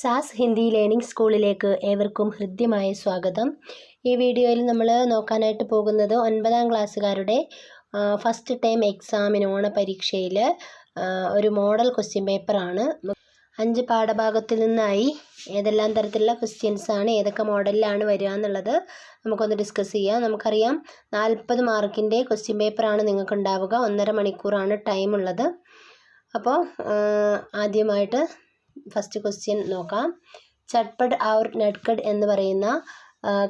സാസ് Hindi learning സ്കൂളിലേക്ക് ഏവർക്കും ഹൃദ്യമായ സ്വാഗതം. ഈ വീഡിയോയിൽ നമ്മൾ നോക്കാനായിട്ട് പോകുന്നത് ഒൻപതാം ക്ലാസ്സുകാരുടെ ഫസ്റ്റ് ടൈം എക്സാമിന് ഓണപരീക്ഷയിൽ ഒരു മോഡൽ ക്വസ്റ്റ്യൻ പേപ്പറാണ് അഞ്ച് പാഠഭാഗത്തിൽ നിന്നായി ഏതെല്ലാം തരത്തിലുള്ള ക്വസ്റ്റ്യൻസ് ആണ് ഏതൊക്കെ മോഡലിലാണ് വരിക എന്നുള്ളത് നമുക്കൊന്ന് ഡിസ്കസ് ചെയ്യാം. നമുക്കറിയാം നാൽപ്പത് മാർക്കിന്റെ ക്വസ്റ്റ്യൻ പേപ്പറാണ് നിങ്ങൾക്ക് ഉണ്ടാവുക ഒന്നര മണിക്കൂറാണ് ടൈം ഉള്ളത്. അപ്പോൾ ആദ്യമായിട്ട് ഫസ്റ്റ് ക്വസ്റ്റ്യൻ നോക്കാം. ചട്പട് ഔർ നട്കഡ് എന്ന് പറയുന്ന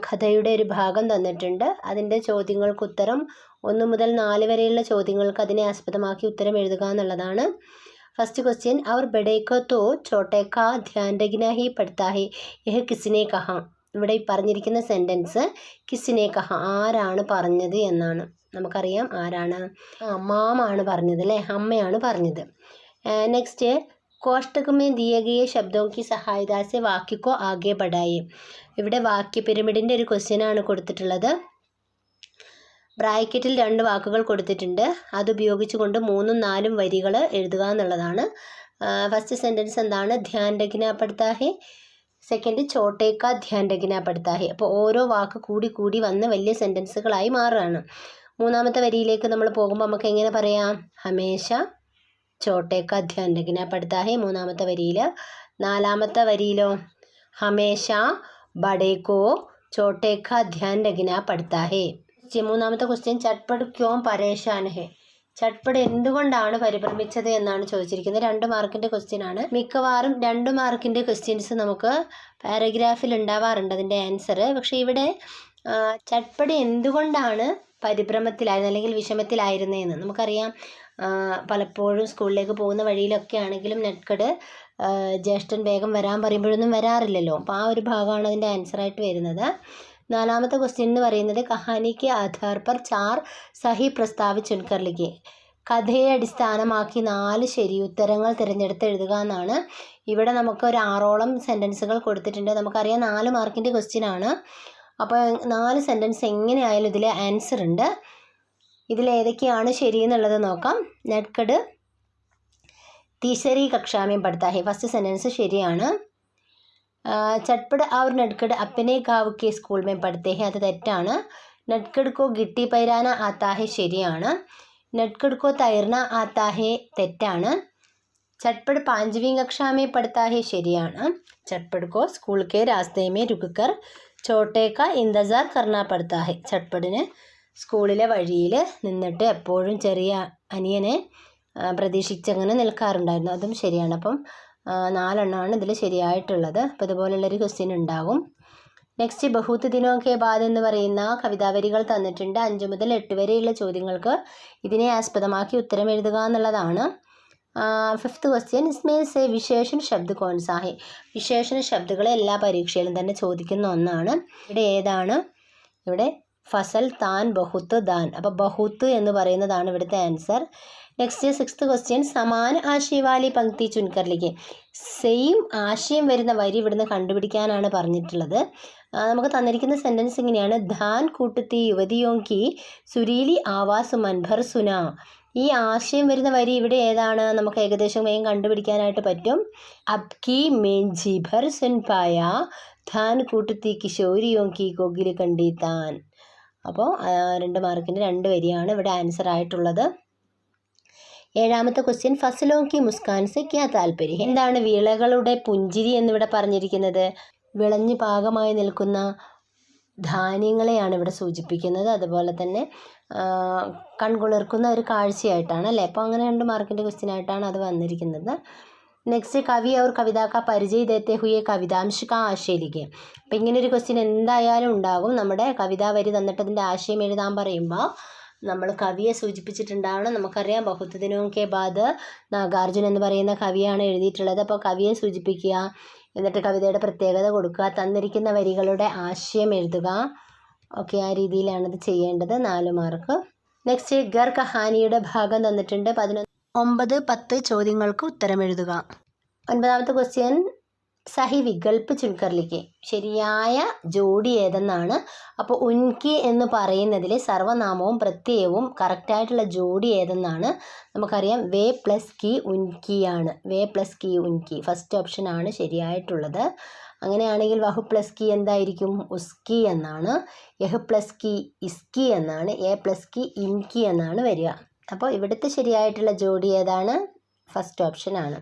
കഥയുടെ ഒരു ഭാഗം തന്നിട്ടുണ്ട്. അതിന്റെ ചോദ്യങ്ങൾക്ക് ഉത്തരം ഒന്ന് മുതൽ നാല് വരെയുള്ള ചോദ്യങ്ങൾക്ക് അതിനെ ആസ്പദമാക്കി ഉത്തരം എഴുതുക എന്നുള്ളതാണ്. ഫസ്റ്റ് ക്വസ്റ്റ്യൻ അവർ ബഡേക്കോ തോ ചോട്ടേക്ക ധ്യാൻ പഠിത്താഹി യഹ് കിസിനെ കഹ. ഇവിടെ പറഞ്ഞിരിക്കുന്ന സെന്റൻസ് കിസിനെ കഹ ആരാണ് പറഞ്ഞത് എന്നാണ്. നമുക്കറിയാം ആരാണ്. അമ്മാമാണ് മാമാണ് പറഞ്ഞത് അല്ലേ? അമ്മയാണ് പറഞ്ഞത്. നെക്സ്റ്റ് കോഷ്ടക് में दिए गए शब्दों की सहायता से वाक्य को आगे बढ़ाइए ഇവിടെ വാക്യ പിരമിഡിൻ്റെ ഒരു ക്വസ്റ്റ്യൻ ആണ് കൊടുത്തിട്ടുള്ളത് ബ്രാക്കറ്റിൽ രണ്ട് വാക്കുകൾ കൊടുത്തിട്ടുണ്ട് അത് ഉപയോഗിച്ചുകൊണ്ട് മൂന്നും നാലും വരികൾ എഴുതുക എന്നുള്ളതാണ് ഫസ്റ്റ് സെൻറ്റൻസ് എന്താണ് ധ്യാൻ രഖ്ന പഠിത്താ ഹെ സെക്കൻഡ് ചോട്ടേക്ക ധ്യാൻ രഖ്ന പഠിത്താ ഹെ അപ്പോൾ ഓരോ വാക്ക് കൂടി കൂടി വന്ന് വലിയ സെൻറ്റൻസുകളായി മാറുകയാണ് മൂന്നാമത്തെ വരിയിലേക്ക് നമ്മൾ പോകുമ്പോൾ നമുക്ക് എങ്ങനെ പറയാം ഹമേശ ചോട്ടേക്ക ധ്യാൻ രഖ്ന പഠിത്താ ഹെ മൂന്നാമത്തെ വരിയിൽ നാലാമത്തെ വരിയിലോ ഹമേഷ ബഡേക്കോ ചോട്ടേക്ക ധ്യാൻ രഖ്ന പഠിത്താ ഹെ മൂന്നാമത്തെ ക്വസ്റ്റ്യൻ ചട്പട് ക്യോം പരേഷാൻ ഹെ ചട്പട് എന്തുകൊണ്ടാണ് പരിഭ്രമിച്ചത് എന്നാണ് ചോദിച്ചിരിക്കുന്നത്. രണ്ട് മാർക്കിന്റെ ക്വസ്റ്റ്യൻ ആണ്. മിക്കവാറും രണ്ട് മാർക്കിന്റെ ക്വസ്റ്റ്യൻസ് നമുക്ക് പാരഗ്രാഫിൽ ഉണ്ടാവാറുണ്ട് അതിന്റെ ആൻസർ പക്ഷേ ഇവിടെ ചട്ട്പടി എന്തുകൊണ്ടാണ് പരിഭ്രമത്തിലായിരുന്നു അല്ലെങ്കിൽ വിഷമത്തിലായിരുന്നതെന്ന് നമുക്കറിയാം. പലപ്പോഴും സ്കൂളിലേക്ക് പോകുന്ന വഴിയിലൊക്കെ ആണെങ്കിലും നെറ്റ്കട് ജ്യേഷ്ഠൻ വേഗം വരാൻ പറയുമ്പോഴൊന്നും വരാറില്ലല്ലോ. അപ്പോൾ ആ ഒരു ഭാഗമാണ് അതിന്റെ ആൻസറായിട്ട് വരുന്നത്. നാലാമത്തെ ക്വസ്റ്റ്യൻ എന്ന് പറയുന്നത് കഹാനിക്ക് ആധാർ പർ ചാർ സഹി പ്രസ്താവ് ചുൻകർ ലിഖെ കഥയെ അടിസ്ഥാനമാക്കി നാല് ശരി ഉത്തരങ്ങൾ തിരഞ്ഞെടുത്ത് എഴുതുക എന്നാണ്. ഇവിടെ നമുക്ക് ഒരു ആറോളം സെന്റൻസുകൾ കൊടുത്തിട്ടുണ്ട്. നമുക്കറിയാം നാല് മാർക്കിന്റെ ക്വസ്റ്റ്യൻ ആണ് അപ്പോൾ നാല് സെന്റൻസ് എങ്ങനെയായാലും ഇതിൽ ആൻസർ ഉണ്ട് ഇതിൽ ഏതൊക്കെയാണ് ശരി എന്നുള്ളത് നോക്കാം. നെറ്റ്കട് തീശരി കക്ഷാമ്യം പഠിത്താഹി ഫസ്റ്റ് സെന്റൻസ് ശരിയാണ്. ചട്പട് ഒരു നട്കട് അപ്പനെ ഗാവ് കെ സ്കൂൾ മേം പഠിത്തേഹി അത് തെറ്റാണ്. നട്കട് കോ ഗിട്ടി പൈരാന ആത്താഹെ ശരിയാണ്. നട്കട് കോ തൈർന ആത്താഹെ തെറ്റാണ്. ചട്പട് പാഞ്ചവീ കക്ഷാമേ പഠിത്താഹെ ശരിയാണ്. ചട്പട് കോ സ്കൂൾ കെ രാസ്തേമേ രുഗുക്കർ ചോട്ടേക്ക ഇന്തസാർ കർണ പഠിത്താഹെ. ചട്പടിന് സ്കൂളിലെ വഴിയിൽ നിന്നിട്ട് എപ്പോഴും ചെറിയ അനിയനെ പ്രതീക്ഷിച്ചങ്ങനെ നിൽക്കാറുണ്ടായിരുന്നു. അതും ശരിയാണ്. അപ്പം നാലെണ്ണമാണ് ഇതിൽ ശരിയായിട്ടുള്ളത്. അപ്പോൾ ഇതുപോലുള്ളൊരു ക്വസ്റ്റ്യൻ ഉണ്ടാകും. നെക്സ്റ്റ് ബഹൂത്ത് ദിനോ ബാദ് എന്ന് പറയുന്ന കവിതാവരികൾ തന്നിട്ടുണ്ട്. അഞ്ച് മുതൽ എട്ട് വരെയുള്ള ചോദ്യങ്ങൾക്ക് ഇതിനെ ആസ്പദമാക്കി ഉത്തരം എഴുതുക എന്നുള്ളതാണ്. ഫിഫ്ത്ത് ക്വസ്റ്റ്യൻ ഇസ്മേ സെ വിശേഷൻ ശബ്ദ കോൺസാഹി? വിശേഷണ ശബ്ദങ്ങൾ എല്ലാ പരീക്ഷയിലും തന്നെ ചോദിക്കുന്ന ഒന്നാണ്. ഇവിടെ ഏതാണ്? ഇവിടെ ഫസൽ താൻ ബഹുത്ത് ദാൻ. അപ്പോൾ ബഹുത്ത് എന്ന് പറയുന്നതാണ് ഇവിടുത്തെ ആൻസർ നെക്സ്റ്റ് സിക്സ്ത് ക്വസ്റ്റ്യൻ സമാന ആശയവാലി പങ്ക്തി ചുൻകറിലേക്ക്. സെയിം ആശയം വരുന്ന വരി ഇവിടുന്ന് കണ്ടുപിടിക്കാനാണ് പറഞ്ഞിട്ടുള്ളത്. നമുക്ക് തന്നിരിക്കുന്ന സെന്റൻസ് ഇങ്ങനെയാണ്. ധാൻ കൂട്ടുത്തി യുവതിയോങ്കി സുരീലി ആവാസ് മൻഭർ സുന. ഈ ആശയം വരുന്ന വരി ഇവിടെ ഏതാണ്? നമുക്ക് ഏകദേശം വേഗം കണ്ടുപിടിക്കാനായിട്ട് പറ്റും. അബ്കി മേൻ ജിഭർ സുൻപായ ധാൻ കൂട്ടുത്തി കിശോരിയോങ്കി കൊഗിൽ കണ്ടി താൻ. അപ്പോൾ രണ്ട് മാർക്കിന്റെ രണ്ട് വരിയാണ് ഇവിടെ ആൻസർ ആയിട്ടുള്ളത്. ഏഴാമത്തെ ക്വസ്റ്റ്യൻ ഫസലോക്കി മുസ്കാൻ ക്യാ താല്പര്യം? എന്താണ് വിളകളുടെ പുഞ്ചിരി എന്നിവിടെ പറഞ്ഞിരിക്കുന്നത്? വിളഞ്ഞ് പാകമായി നിൽക്കുന്ന ധാന്യങ്ങളെയാണ് ഇവിടെ സൂചിപ്പിക്കുന്നത്. അതുപോലെ തന്നെ കൺകുളിർക്കുന്ന ഒരു കാഴ്ചയായിട്ടാണ് അല്ലേ? അപ്പോൾ അങ്ങനെ രണ്ട് മാർക്കിന്റെ ക്വസ്റ്റ്യൻ ആയിട്ടാണ് അത് വന്നിരിക്കുന്നത്. നെക്സ്റ്റ് കവി അവർ കവിത പരിചയ ദേത്തെ ഹുയെ കവിതാംശ കാ ആശയിലേക്ക് അപ്പം ഇങ്ങനെ ഒരു ക്വസ്റ്റ്യൻ എന്തായാലും ഉണ്ടാകും. നമ്മുടെ കവിതാ വരി തന്നിട്ട് അതിന്റെ ആശയം എഴുതാൻ പറയുമ്പോൾ നമ്മൾ കവിയെ സൂചിപ്പിച്ചിട്ടുണ്ടാവണം. നമുക്കറിയാം ബഹുത്ത് ദിനവും കെ ബാദ് നാഗാർജുൻ എന്ന് പറയുന്ന കവിയാണ് എഴുതിയിട്ടുള്ളത്. അപ്പോൾ കവിയെ സൂചിപ്പിക്കുക എന്നിട്ട് കവിതയുടെ പ്രത്യേകത കൊടുക്കുക തന്നിരിക്കുന്ന വരികളുടെ ആശയം എഴുതുക. ഓക്കെ ആ രീതിയിലാണത് ചെയ്യേണ്ടത്. നാല് മാർക്ക് നെക്സ്റ്റ് ഗർ കഹാനിയുടെ ഭാഗം തന്നിട്ടുണ്ട്. പതിനൊന്ന് ഒമ്പത് പത്ത് ചോദ്യങ്ങൾക്ക് ഉത്തരം എഴുതുക ഒൻപതാമത്തെ ക്വസ്റ്റ്യൻ സഹി വികൽപ്പ് ചുൻകർലിക്ക് ശരിയായ ജോഡി ഏതെന്നാണ്? അപ്പോൾ ഉൻകി എന്ന് പറയുന്നതിൽ സർവനാമവും പ്രത്യയവും കറക്റ്റായിട്ടുള്ള ജോഡി ഏതെന്നാണ്? നമുക്കറിയാം വേ പ്ലസ് കി ഉൻകിയാണ്. വേ പ്ലസ് കി ഉൻകി. ഫസ്റ്റ് ഓപ്ഷൻ ആണ് ശരിയായിട്ടുള്ളത്. അങ്ങനെയാണെങ്കിൽ വഹു പ്ലസ് കി എന്തായിരിക്കും? ഉസ്കി എന്നാണ്. യഹ് പ്ലസ് കി ഇസ്കി എന്നാണ്. എ പ്ലസ് കി ഇൻകി എന്നാണ് വരിക. അപ്പോൾ ഇവിടുത്തെ ശരിയായിട്ടുള്ള ജോഡി ഏതാണ്? ഫസ്റ്റ് ഓപ്ഷൻ ആണ്.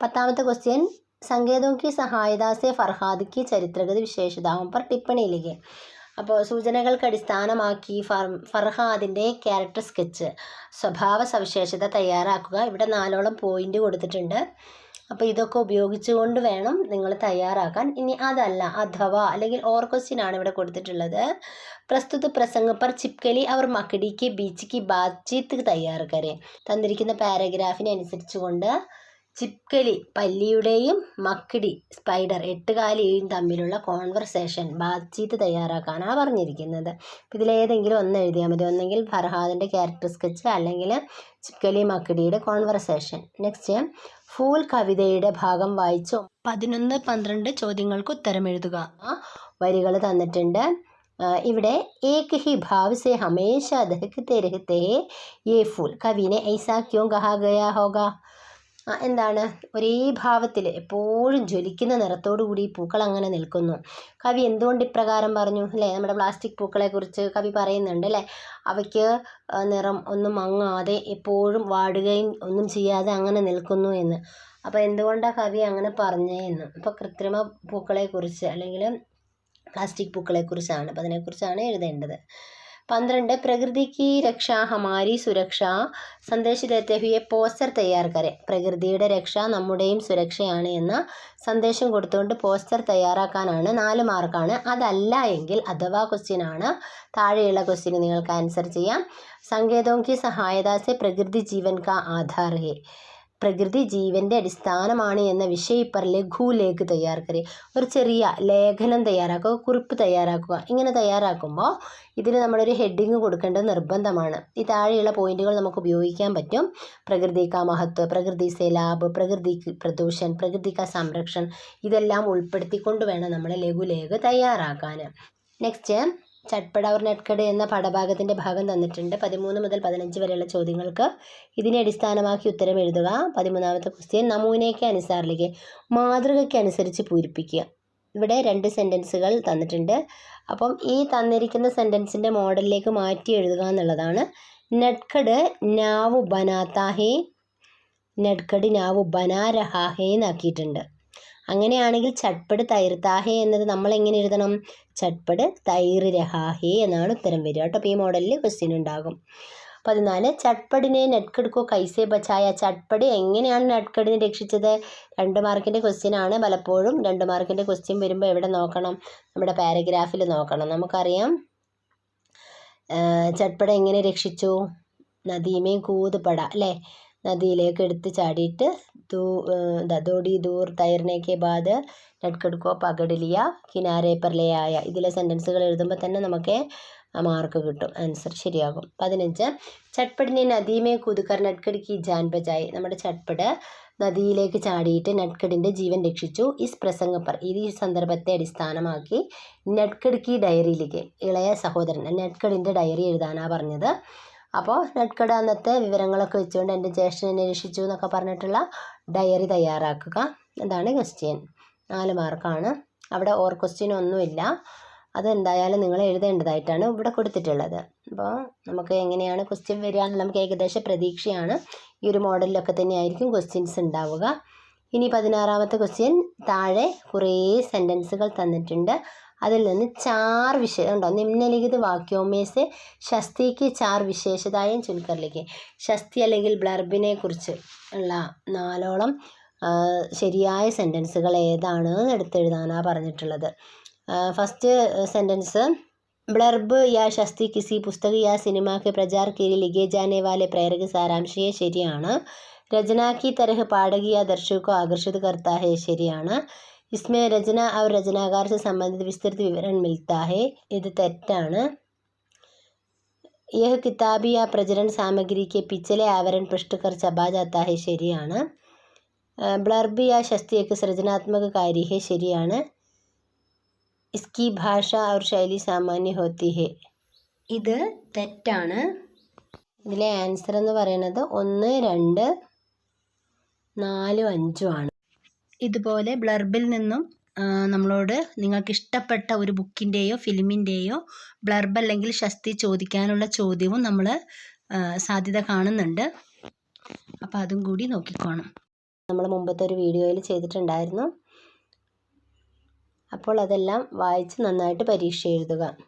പത്താമത്തെ ക്വസ്റ്റ്യൻ സങ്കേതവും കി സഹായദാസെ ഫർഹാദിക്ക് ചരിത്രഗതി വിശേഷതാവും പർ ടിപ്പണിയിലേക്ക് അപ്പോൾ സൂചനകൾക്ക് അടിസ്ഥാനമാക്കി ഫർ ഫർഹാദിന്റെ ക്യാരക്ടർ സ്കെച്ച് സ്വഭാവ സവിശേഷത തയ്യാറാക്കുക. ഇവിടെ നാലോളം പോയിന്റ് കൊടുത്തിട്ടുണ്ട്. അപ്പോൾ ഇതൊക്കെ ഉപയോഗിച്ചുകൊണ്ട് വേണം നിങ്ങൾ തയ്യാറാക്കാൻ. ഇനി അതല്ല അഥവാ അല്ലെങ്കിൽ ഓർ ക്വസ്റ്റ്യൻ ആണ് ഇവിടെ കൊടുത്തിട്ടുള്ളത്. പ്രസ്തുത പ്രസംഗ പർ ചിപ്കലി അവർ മക്കടിക്ക് ബീച്ച് ബാത്ചീത്ത് തയ്യാർ കരെ തന്നിരിക്കുന്ന പാരഗ്രാഫിനെ അനുസരിച്ചുകൊണ്ട് ചിപ്കലി പല്ലിയുടെയും മക്കടി സ്പൈഡർ എട്ടുകാലിയും തമ്മിലുള്ള കോൺവെർസേഷൻ ബാത്ചീത്ത് തയ്യാറാക്കാനാണ് പറഞ്ഞിരിക്കുന്നത്. ഇതിലേതെങ്കിലും ഒന്ന് എഴുതിയാൽ മതി. ഒന്നെങ്കിൽ ഫർഹാദിന്റെ ക്യാരക്ടർ സ്കെച്ച് അല്ലെങ്കിൽ ചിപ്കലി മക്കടിയുടെ കോൺവെർസേഷൻ. നെക്സ്റ്റ് ഫൂൽ കവിതയുടെ ഭാഗം വായിച്ചു പതിനൊന്ന് പന്ത്രണ്ട് ചോദ്യങ്ങൾക്ക് ഉത്തരം എഴുതുക. വരികൾ തന്നിട്ടുണ്ട്. ഇവിടെ ഏക് ഹി ഭാവ് സെ ഹമേശ ദഹത്തെ രഹത്തെ फूल कवि കവിനെ ഐസാ क्यों कहा ഗയാ होगा എന്താണ്? ഒരേ ഭാവത്തിൽ എപ്പോഴും ജ്വലിക്കുന്ന നിറത്തോടു കൂടി പൂക്കൾ അങ്ങനെ നിൽക്കുന്നു. കവി എന്തുകൊണ്ട് ഇപ്രകാരം പറഞ്ഞു? അല്ലേ? നമ്മുടെ പ്ലാസ്റ്റിക് പൂക്കളെക്കുറിച്ച് കവി പറയുന്നുണ്ട് അല്ലേ? അവയ്ക്ക് നിറം ഒന്നും മങ്ങാതെ എപ്പോഴും വാടുകയും ഒന്നും ചെയ്യാതെ അങ്ങനെ നിൽക്കുന്നു എന്ന്. അപ്പോൾ എന്തുകൊണ്ടാണ് കവി അങ്ങനെ പറഞ്ഞതെന്ന് അപ്പോൾ കൃത്രിമ പൂക്കളെക്കുറിച്ച് അല്ലെങ്കിൽ പ്ലാസ്റ്റിക് പൂക്കളെക്കുറിച്ചാണ്. അപ്പോൾ അതിനെക്കുറിച്ചാണ് എഴുതേണ്ടത്. പന്ത്രണ്ട് പ്രകൃതി രക്ഷ ഹമാരി സുരക്ഷ സന്ദേശ പോസ്റ്റർ തയ്യാർ പ്രകൃതിയുടെ രക്ഷ നമ്മുടെയും സുരക്ഷയാണ് എന്ന സന്ദേശം കൊടുത്തുകൊണ്ട് പോസ്റ്റർ തയ്യാറാക്കാനാണ് നാല് മാർക്കാണ്. അതല്ല എങ്കിൽ അഥവാ ക്വസ്റ്റ്യൻ ആണ്. താഴെയുള്ള ക്വസ്റ്റ്യന് നിങ്ങൾക്ക് ആൻസർ ചെയ്യാം. സങ്കേതോങ്കി കി പ്രകൃതി ജീവൻ കാ ആധാർ ഹെ. പ്രകൃതി ജീവന്റെ അടിസ്ഥാനമാണ് എന്ന വിഷയം തയ്യാർ കരി ഒരു ചെറിയ ലേഖനം തയ്യാറാക്കുക കുറിപ്പ് തയ്യാറാക്കുക. ഇങ്ങനെ തയ്യാറാക്കുമ്പോൾ ഇതിന് നമ്മളൊരു ഹെഡിങ് കൊടുക്കേണ്ടത് നിർബന്ധമാണ്. ഈ താഴെയുള്ള പോയിന്റുകൾ നമുക്ക് ഉപയോഗിക്കാൻ പറ്റും. പ്രകൃതി കാ മഹത്വ പ്രകൃതി സെ ലാഭ് പ്രകൃതി പ്രദൂഷൻ പ്രകൃതി കാ സംരക്ഷൺ ഇതെല്ലാം ഉൾപ്പെടുത്തിക്കൊണ്ട് വേണം നമ്മൾ ലഘുലേഖ തയ്യാറാക്കാൻ നെക്സ്റ്റ് ചട്പട ഓർ നെട്കട് എന്ന പാഠഭാഗത്തിന്റെ ഭാഗം തന്നിട്ടുണ്ട്. പതിമൂന്ന് മുതൽ പതിനഞ്ച് വരെയുള്ള ചോദ്യങ്ങൾക്ക് ഇതിനെ അടിസ്ഥാനമാക്കി ഉത്തരം എഴുതുക. പതിമൂന്നാമത്തെ ക്വസ്റ്റ്യൻ നമൂനയ്ക്ക് അനുസാറിലേക്ക് മാതൃകയ്ക്ക് അനുസരിച്ച് പൂരിപ്പിക്കുക. ഇവിടെ രണ്ട് സെന്റൻസുകൾ തന്നിട്ടുണ്ട്. അപ്പം ഈ തന്നിരിക്കുന്ന സെന്റൻസിന്റെ മോഡലിലേക്ക് മാറ്റി എഴുതുക എന്നുള്ളതാണ്. നട്കട് നാവു ബനാത്താഹേ നട്കട് നാവു ബനാരഹാഹേ എന്നാക്കിയിട്ടുണ്ട്. അങ്ങനെയാണെങ്കിൽ ചട്പട് തൈർത്താഹേ എന്നത് നമ്മൾ എങ്ങനെ എഴുതണം? ചട്പട് തൈർ രഹാഹേ എന്നാണ് ഉത്തരം വരിക കേട്ടോ. അപ്പോൾ ഈ മോഡലിൽ ക്വസ്റ്റ്യൻ ഉണ്ടാകും. പതിനാല് ചട്പടിനെ നെറ്റ്കെടുക്കോ കൈസേ ബച്ചായ ചട്പടി എങ്ങനെയാണ് നെറ്റ്കെടിനെ രക്ഷിച്ചത്? രണ്ട് മാർക്കിന്റെ ക്വസ്റ്റ്യൻ ആണ്. പലപ്പോഴും രണ്ട് മാർക്കിന്റെ ക്വസ്റ്റ്യൻ വരുമ്പോൾ എവിടെ നോക്കണം? നമ്മുടെ പാരഗ്രാഫിൽ നോക്കണം. നമുക്കറിയാം ചട്പട എങ്ങനെ രക്ഷിച്ചു? നദീമേ കൂതുപട അല്ലേ? നദിയിലേക്ക് എടുത്ത് ചാടിയിട്ട് ദൂ ദോടി ദൂർ തൈർനേക്കെ ബാദ് ലഡ്കഡ്കോ പകടിലിയ കിനാരെ പ്രലയായ ഇതിലെ സെന്റൻസുകൾ എഴുതുമ്പോൾ തന്നെ നമുക്ക് മാർക്ക് കിട്ടും. ആൻസർ ശരിയാകും. പതിനഞ്ച് ചട്പടിനെ നദീമേ കുതുക്കർ നട്കഡ് കി ജാൻ ബജായി നമ്മുടെ ചട്പട് നദിയിലേക്ക് ചാടിയിട്ട് നട്കടിന്റെ ജീവൻ രക്ഷിച്ചു. ഇസ് പ്രസംഗ പർ ഈ സന്ദർഭത്തെ അടിസ്ഥാനമാക്കി നട്കഡ് കി ഡയറിയിലേക്ക് ഇളയ സഹോദരൻ നട്കടിന്റെ ഡയറി എഴുതാനാണ് പറഞ്ഞത്. അപ്പോൾ നെട്കട അന്നത്തെ വിവരങ്ങളൊക്കെ വെച്ചുകൊണ്ട് എന്റെ ജ്യേഷ്ഠനെ നിരീക്ഷിച്ചു എന്നൊക്കെ പറഞ്ഞിട്ടുള്ള ഡയറി തയ്യാറാക്കുക. എന്താണ് ക്വസ്റ്റ്യൻ. നാല് മാർക്കാണ്. അവിടെ ഓർ ക്വസ്റ്റ്യൻ ഒന്നുമില്ല. അതെന്തായാലും നിങ്ങൾ എഴുതേണ്ടതായിട്ടാണ് ഇവിടെ കൊടുത്തിട്ടുള്ളത്. അപ്പോൾ നമുക്ക് എങ്ങനെയാണ് ക്വസ്റ്റ്യൻ വരിക നമുക്ക് ഏകദേശം പ്രതീക്ഷയാണ്. ഈ ഒരു മോഡലിലൊക്കെ തന്നെയായിരിക്കും ക്വസ്റ്റ്യൻസ് ഉണ്ടാവുക. ഇനി പതിനാറാമത്തെ ക്വസ്റ്റ്യൻ താഴെ കുറേ സെന്റൻസുകൾ തന്നിട്ടുണ്ട്. അതിൽ നിന്ന് ചാർ വിശേ ഉണ്ടോ? നിമ്നലിഖിത വാക്യോമേസ് ഷസ്തിക്ക് ചാർ വിശേഷതായും ചുൽക്കറിലേക്ക് ഷസ്തി അല്ലെങ്കിൽ ബ്ലർബിനെ കുറിച്ച് ഉള്ള നാലോളം ശരിയായ സെന്റൻസുകൾ ഏതാണ് എടുത്തെഴുതാനാണ് പറഞ്ഞിട്ടുള്ളത്. ഫസ്റ്റ് സെന്റൻസ് ബ്ലർബ് യാ ഷസ്തി കിസി പുസ്തക യാ സിനിമാക്ക് പ്രചാർ കീരി ലിഗേ ജാനെ പ്രേരക സാരാംശയെ ശരിയാണ്. രചന की तरह पाठक या दर्शक को आकर्षित करता है ശരിയാണ് इसमें रचना और रचनाकार से संबंधित विस्तृत विवरण मिलता है ഇത് തെറ്റാണ് यह किताब या प्रचलन सामग्री के पिछले आवरण पृष्ठ कर छपा जाता है ശരിയാണ് ബ്ലർബ് യാ ശസ്തിയൊക്കെ സൃജനാത്മക കാര്യ ഹെ ശരിയാണ് ഇസ്കി ഭാഷ और ശൈലി സാമാന്യ ഹോത്തി ഹെ ഇത് തെറ്റാണ് ഇതിലെ ആൻസർ എന്ന് പറയുന്നത് ഒന്ന് രണ്ട് നാലും അഞ്ചും ആണ്. ഇതുപോലെ ബ്ലർബിൽ നിന്നും നമ്മളോട് നിങ്ങൾക്ക് ഇഷ്ടപ്പെട്ട ഒരു ബുക്കിന്റെയോ ഫിലിമിന്റെയോ ബ്ലർബ് അല്ലെങ്കിൽ ശസ്തി ചോദിക്കാനുള്ള ചോദ്യവും നമ്മൾ സാധ്യത കാണുന്നുണ്ട്. അപ്പോൾ അതും കൂടി നോക്കിക്കോണം. നമ്മൾ മുമ്പത്തെ ഒരു വീഡിയോയിൽ ചെയ്തിട്ടുണ്ടായിരുന്നു. അപ്പോൾ അതെല്ലാം വായിച്ച് നന്നായിട്ട് പരീക്ഷ എഴുതുക.